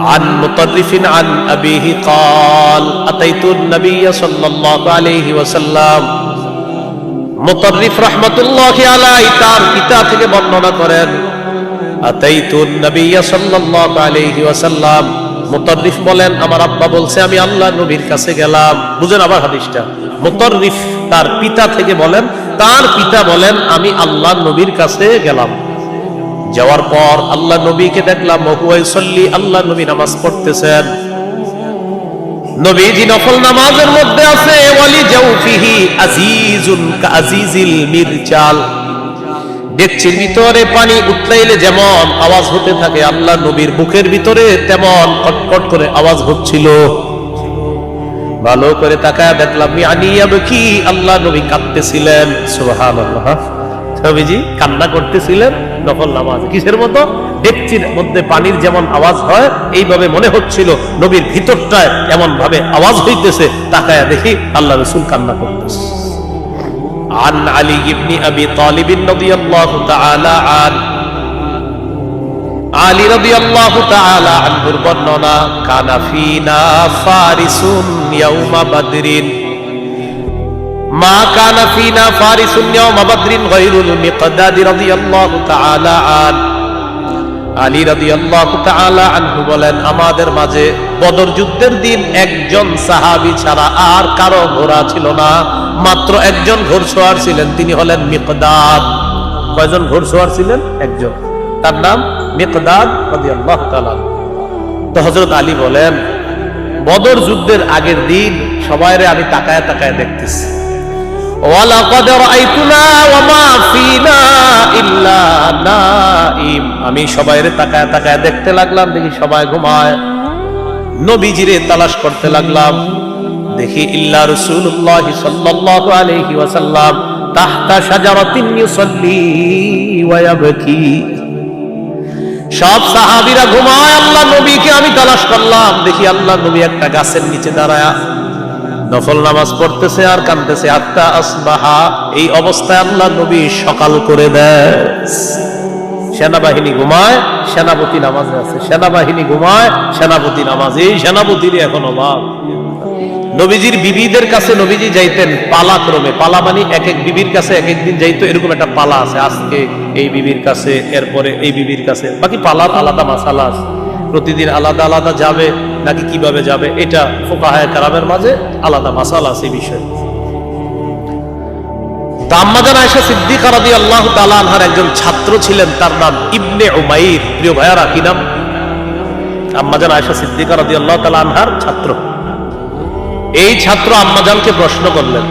عن مطرف عن أبيه قال أتيت النبي صلى الله عليه وسلم মুতারিফ রহমতুল্লাহ আলাই তার পিতা থেকে বর্ণনা করেন আতাইতুন নবিয়্য সাল্লাল্লাহু আলাইহি ওয়াসাল্লাম মুতারিফ বলেন আমার আব্বা বলছে আমি আল্লাহ নবীর কাছে গেলাম বুঝেন আবার হাদিসটা মুতারিফ তার পিতা থেকে বলেন তার পিতা বলেন আমি আল্লাহ নবীর কাছে গেলাম যাওয়ার পর আল্লাহ নবীকে দেখলাম মহুয়াই সল্লি আল্লাহ নবী নামাজ পড়তেছেন। নবীজি নামাজের মধ্যে আছে ভিতরে পানি যেমন আওয়াজ হতে থাকে, আল্লাহ নবীর বুকের ভিতরে তেমন কটকট করে আওয়াজ হচ্ছিল। ভালো করে তাকায় দেখলাম কি আল্লাহ নবী কাঁদতেছিলেন। নবীজি কান্না করতেছিলেন। নফল নামাজ কিসের মতো ডেকচির মধ্যে পানির যেমন আওয়াজ হয় এইভাবে মনে হচ্ছিল নবীর ভিতরটায় এমন ভাবে আওয়াজ হইতেছে তাকায় দেখি আল্লাহ রসুল কান্না করতেছে عن علي بن ابي طالب رضي الله تعالى عنه আলী রাদিয়াল্লাহু তাআলা আনহুর বর্ণনা কানা ফিনা ফারিসুন ইয়াউমা বাদরিন মা কানা ফিনা ফারিসুন ইয়াউমা বাদরিন গায়রুল মিকদাদ রাদিয়াল্লাহু তাআলা আন। আলী রাদিয়াল্লাহু তাআলা আনহু বলেন, আমাদের মাঝে বদর যুদ্ধের দিন একজন সাহাবী ছাড়া আর কারও ঘোড়া ছিল না, মাত্র একজন ঘোড়সওয়ার ছিলেন, তিনি হলেন মিকদাদ। কয়জন ঘোড়সওয়ার ছিলেন? একজন। তার নাম মিকদাদ রাদিয়াল্লাহু তাআলা তো হযরত আলী বলেন, বদর যুদ্ধের আগের দিন সবাইরে আমি তাকায় তাকায় দেখতেছি। আমি সবাইরে তাকায় তাকায় দেখতে লাগলাম, দেখি সবাই ঘুমায়। নবীজিরে তালাশ করতে লাগলাম, দেখি ইল্লা রাসূলুল্লাহ সাল্লাল্লাহু আলাইহি ওয়াসাল্লাম তাহতা শাজারাতিন ইউসাল্লি ওয়া ইয়াবকি। সব সাহাবীরা ঘুমায়, আল্লাহ নবীকে আমি তালাশ করলাম, দেখি আল্লাহ নবী একটা গাছের নিচে দাঁড়ায়া নফল নামাজ পড়তেছে আর কানতেছে। আত্মা আসবাহা, এই অবস্থায় আল্লাহ নবী সকাল করে দেয়। সেনাবাহিনী ঘুমায়, সেনাপতি নামাজে আছে। সেনাবাহিনী ঘুমায়, সেনাপতি নামাজ। এই সেনাপতির এখন অভাব। নবীজির বিবিদের কাছে নবীজি যাইতেন পালা ক্রমে পালা মানে এক এক বিবির কাছে এক একদিন যাইতো, এরকম একটা পালা আছে। আজকে এই বিবির কাছে, এরপরে এই বিবির কাছে। বাকি পালার আলাদা মাসালা আছে। প্রতিদিন আলাদা আলাদা যাবে। নাকি কীভাবে যাবে? এটা ফোকাহায় কারামের মাঝে আলাদা মাসালা আছে তাম্মাজান আয়েশা সিদ্দিকা তাআলা আনহার একজন ছাত্র ছিলেন, তার নাম ইবনে উমাইর। প্রিয় ভাইয়ারা, কি নাম? আম্মাজান আয়েশা সিদ্দিকা তাআলা আনহার ছাত্র। এই ছাত্র আম্মাজানকে প্রশ্ন করলেন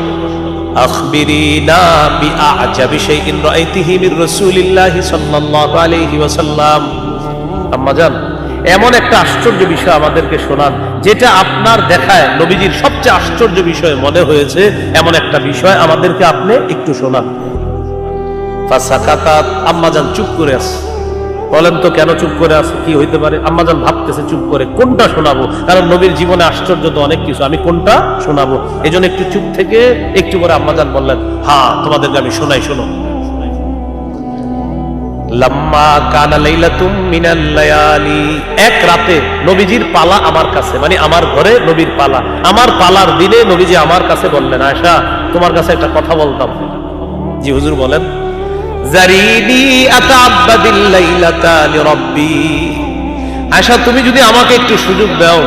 আম্মাজান এমন একটা আশ্চর্য বিষয় আমাদেরকে শোনান, যেটা আপনার দেখায় নবীজির সবচেয়ে আশ্চর্য বিষয় মনে হয়েছে, এমন একটা বিষয় আমাদেরকে আপনি একটু শোনান। আম্মাজান চুপ করে আছে। বলেন তো কেন চুপ করে আছে? কি হইতে পারে? আম্মাজান ভাবতেছে চুপ করে, কোনটা শোনাবো? কারণ নবীর জীবনে আশ্চর্য তো অনেক কিছু, আমি কোনটা শোনাবো? এই জন্য একটু চুপ থেকে একটু করে আম্মাজান বললেন হ্যাঁ তোমাদেরকে আমি শোনাই, শোনো। লাম্মা কানা লাইলাতুম মিনাল লায়ালি। এক রাতে নবীজির পালা আমার কাছে মানে আমার ঘরে নবীর পালা। আমার পালার দিনে নবীজি আমার কাছে বললেন আয়সা তোমার কাছে একটা কথা বলতাম। জি, হুজুর বলেন, জারিনি আতাআব্বাদিল লাইলাতা লিরাব্বি। আয়সা তুমি যদি আমাকে একটু সুযোগ দাও,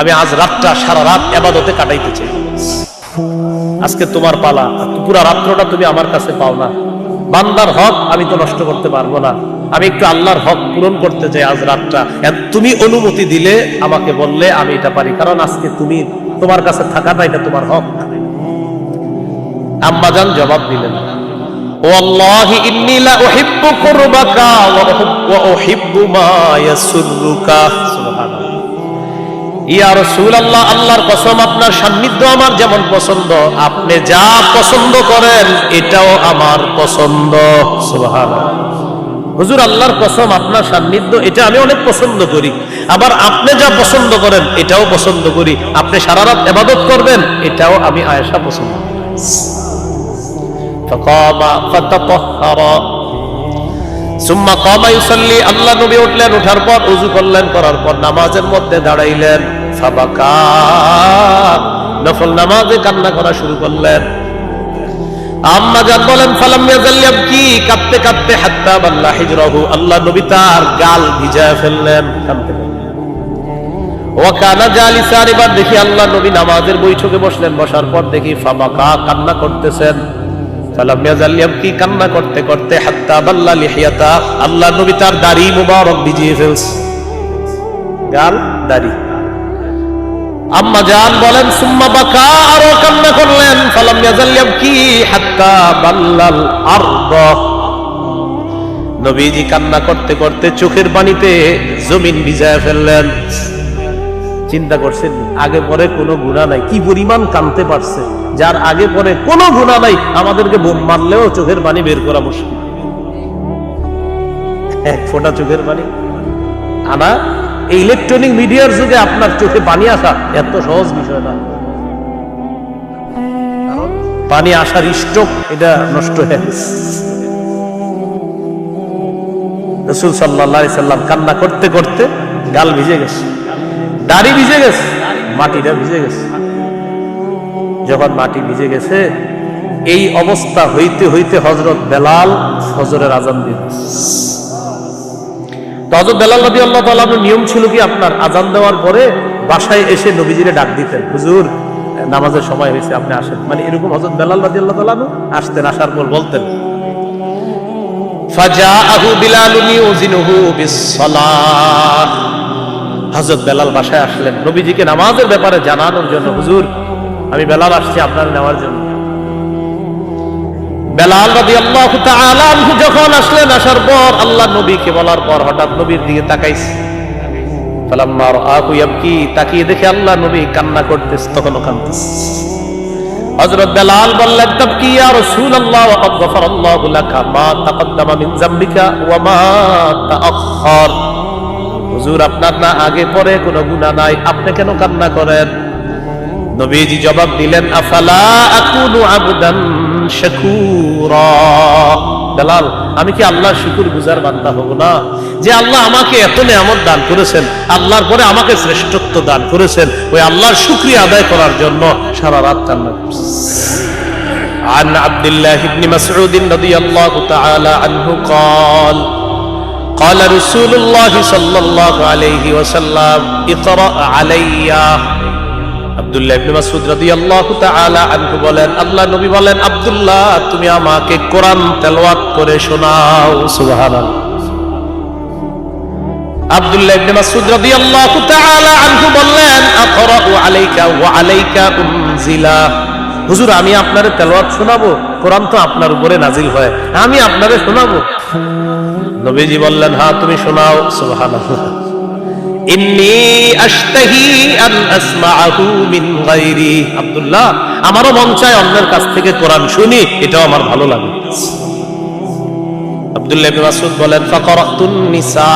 আমি আজ রাতটা, সারা রাত ইবাদতে কাটাইতে চাই। আজকে তোমার পালা, পুরো রাত্রটা তুমি আমার কাছে পাও না। বান্দার হক আমি তো নষ্ট করতে পারব না। আমি একটু আল্লাহর হক পূরণ করতে চাই আজ রাতটা। তুমি অনুমতি দিলে আমাকে বললে আমি এটা পারি। কারণ আজকে তুমি তোমার কাছে থাকাটা এটা তোমার হক। আম্মাজান জবাব দিলেন ইন্নী লা ইয়া রসুল আল্লাহ আল্লাহর কসম, আপনার সান্নিধ্য আমার যেমন পছন্দ। আপনি যা পছন্দ করেন, এটাও আমার পছন্দ। হুজুর, আল্লাহর কসম, আপনার সান্নিধ্য, এটা আমি অনেক পছন্দ করি। আবার আপনি যা পছন্দ করেন, এটাও পছন্দ করি। আপনি সারা রাত এবাদত করবেন, এটাও আমি আয়েশা পছন্দ সুম্মা আল্লাহ নবী উঠলেন, উঠার পর উজু করলেন, করার পর নামাজের মধ্যে দাঁড়াইলেন। নফল নামাজে কান্না করা শুরু করলেন। দেখি আল্লাহ নবী নামাজের বৈঠকে বসলেন। বসার পর দেখি ফাবাকা, কান্না করতেছেন। ফালাম কান্না করতে করতে হাত্তা আল্লাহ নবী তার দাড়ি মুবারক ভিজিয়ে ফেলছে। গাল, দাড়ি। আম্মা জান বলেন, সুম্মা বাকা আরও কান্না করলেন, ফালাম ইয়াজাল্লাম কি হাত্তা বাল্লাল আরদ। নবীজি কান্না করতে করতে চোখের পানিতে জমিন ভিজায় ফেললেন। চিন্তা করছেন, আগে পরে কোনো গুণা নাই, কি পরিমাণ কানতে পারছে? যার আগে পরে কোনো গুণা নাই, আমাদেরকে বোম মারলেও চোখের পানি বের করা মুশকিল। এক ফোঁটা চোখের পানি, আনা এই ইলেকট্রনিক মিডিয়ার যুগে আপনার চোখে পানি আসা এত সহজ বিষয় না। পানি আসার স্টোক এটা নষ্ট হয়ে রসুল সাল্লাহ সাল্লাম কান্না করতে করতে গাল ভিজে গেছে। দাড়ি ভিজে গেছে, মাটিটা ভিজে গেছে। যখন মাটি ভিজে গেছে, এই অবস্থা হইতে হইতে হজরত বেলাল হজরের আজান তো হজরত বেলাল নবী আল্লাহ তাআলার নিয়ম ছিল কি? আপনার আজান দেওয়ার পরে বাসায় এসে নবীজিরে ডাক দিতেন, হুজুর, নামাজের সময় হয়েছে, আপনি আসেন। মানে এরকম হজরত বেলাল আল্লাহ আসতেন, আসার পর বলতেন বিসসালাহ বেলাল বাসায় আসলেন, নবীজিকে নামাজের ব্যাপারে জানানোর জন্য, হুজুর, আমি বেলাল আসছি আপনার নেওয়ার জন্য। বেলাল তাআলা আনহু যখন আসলেন, আসার পর আল্লাহ নবীকে বলার পর হঠাৎ নবীর দিকে তাকাইছে। তাকিয়ে দেখে আল্লাহ নবী কান্না করতেছে বেলাল বললেন ইয়া রাসূলুল্লাহ লাকা মা তাকদ্দামা মিন যামবিকা, ওয়া মা হুজুর, আপনার না আগে পরে কোনো গুনাহ নাই, আপনি কেন কান্না করেন? নবীজি জবাব দিলেন, আফালা আকুনু আবদান শাকুরা বেলাল আমি কি আল্লাহর শুকুর গুজার বান্দা হব না যে আল্লাহ আমাকে এত নিয়ামত দান করেছেন আল্লাহর পরে আমাকে শ্রেষ্ঠত্ব দান করেছেন ওই আল্লাহর শুকরিয়া আদায় করার জন্য সারা রাত কান্না করছি عن عبد الله بن مسعود رضي الله تعالى عنه قال قال رسول الله صلى الله عليه وسلم اقرأ علي আব্দুল্লাহ ইবনে মাসউদ রাদিয়াল্লাহু তাআলা আনহু বলেন, আল্লাহ নবী বলেন, আব্দুল্লাহ, তুমি আমাকে কোরআন তেলাওয়াত করে শোনাও। সুবহানাল্লাহ। আব্দুল্লাহ ইবনে মাসউদ রাদিয়াল্লাহু তাআলা আনহু বললেন আকরাউ আলাইকা ওয়া আলাইকা উনজিলা। হুজুর, আমি আপনারে তেলাওয়াত শোনাবো? কোরআন তো আপনার উপরে নাজিল হয়, আমি আপনারে শোনাবো? নবীজি বললেন হ্যাঁ তুমি শোনাও। সুবহানাল্লাহ। আব্দুল্লাহ, আমারও মন চায় অন্যের কাছ থেকে কোরআন শুনি, এটাও আমার ভালো লাগে। আব্দুল্লাহ বলেন নিসা।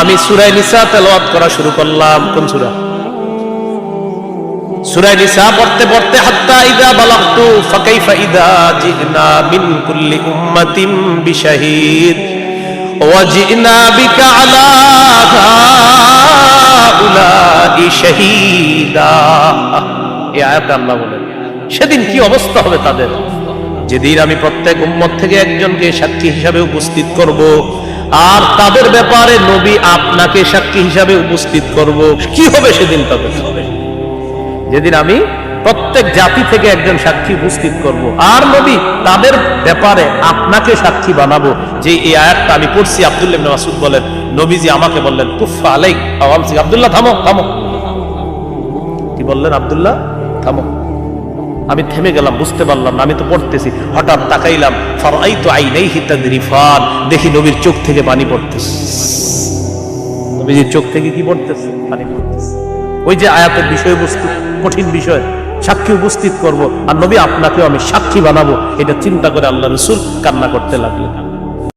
আমি সূরা নিসা তেলাওয়াত করা শুরু করলাম। কোন সূরা? সূরা নিসা পড়তে পড়তে, হাত্তা ইদা বালাগতু ফাকাইফা ইদা জিনা মিন কুল্লি উম্মাতিন বিশাহিদ। وجئنا بك على هؤلاء شهيدا এই আয়াতে আল্লাহ বলেন সেদিন কি অবস্থা হবে তাদের যেদিন আমি প্রত্যেক উম্মত থেকে একজনকে সাক্ষী হিসাবে উপস্থিত করব আর তাদের ব্যাপারে নবী আপনাকে সাক্ষী হিসাবে উপস্থিত করব কি হবে সেদিন তাদের যেদিন আমি প্রত্যেক জাতি থেকে একজন সাক্ষী উপস্থিত করব। আর নবী, তাদের ব্যাপারে আপনাকে সাক্ষী বানাবো। যে এই আয়াতটা আমি পড়ছি আব্দুল্লাহ মাসউদ বলেন, নবীজি আমাকে বললেন কুফা আওয়ামসি আব্দুল্লাহ, থামো থামো। কি বললেন, আব্দুল্লাহ? থামো। আমি থেমে গেলাম, বুঝতে পারলাম না, আমি তো পড়তেছি। হঠাৎ তাকাইলাম ফারাইতু আইনাইহি তাদরিফান। দেখি নবীর চোখ থেকে পানি পড়তেছে। নবীজির চোখ থেকে কি পড়তেছে? পানি পড়তেছে। ওই যে আয়াতের বিষয়বস্তু, কঠিন বিষয়। সাক্ষী উপস্থিত করব। আর নবী, আপনাকেও আমি সাক্ষী বানাবো। এটা চিন্তা করে আল্লাহ রসুল কান্না করতে লাগলেন।